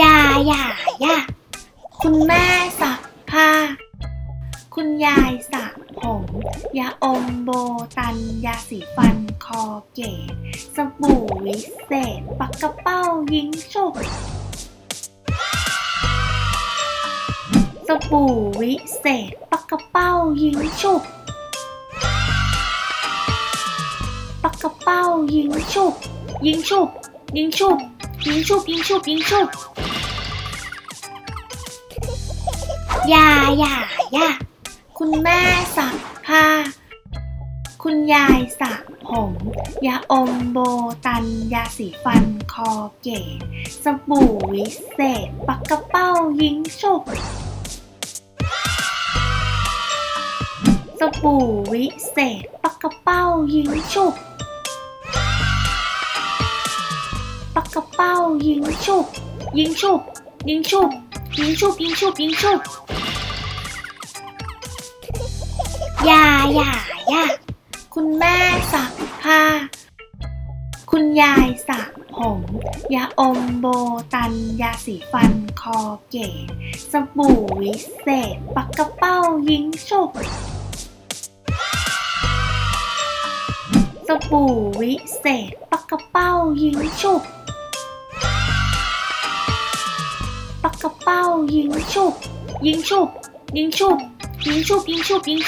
ย่าย่าย่าคุณแม่สักผ้า คุณยายสระผมยาอมโบตัน ยาสีฟันคอเกตสบู่วิเศษปักกระเป้ายิงฉุกสบู่วิเศษปักกระเป้ายิงฉุกปักกระเป้ายิงฉุกยิงฉุกยิงฉุก ยิงฉุกยิงฉุกยิงฉุกอย่าอย่าอย่าคุณแม่สักผ้า คุณยายสระผมยาอมโบตัน ยาสีฟันคอเกตสบู่วิเศษ ปักกระเป้ายิงฉุกสบู่วิเศษ ปักกระเป้ายิงฉุก กระเป้ายิงฉุกยิงฉุกยิงฉุกยิงฉุกยิงฉุกยิงฉุกอย่าอย่าอย่าคุณแม่สักผ้า คุณยายสระผมยาอมโบตัน ยาสีฟันคอเกตสบู่วิเศษ ปักกระเป้ายิงฉุกสบู่วิเศษ ปักกระเป้ายิงฉุก กกระเป้ายิงฉุกยิง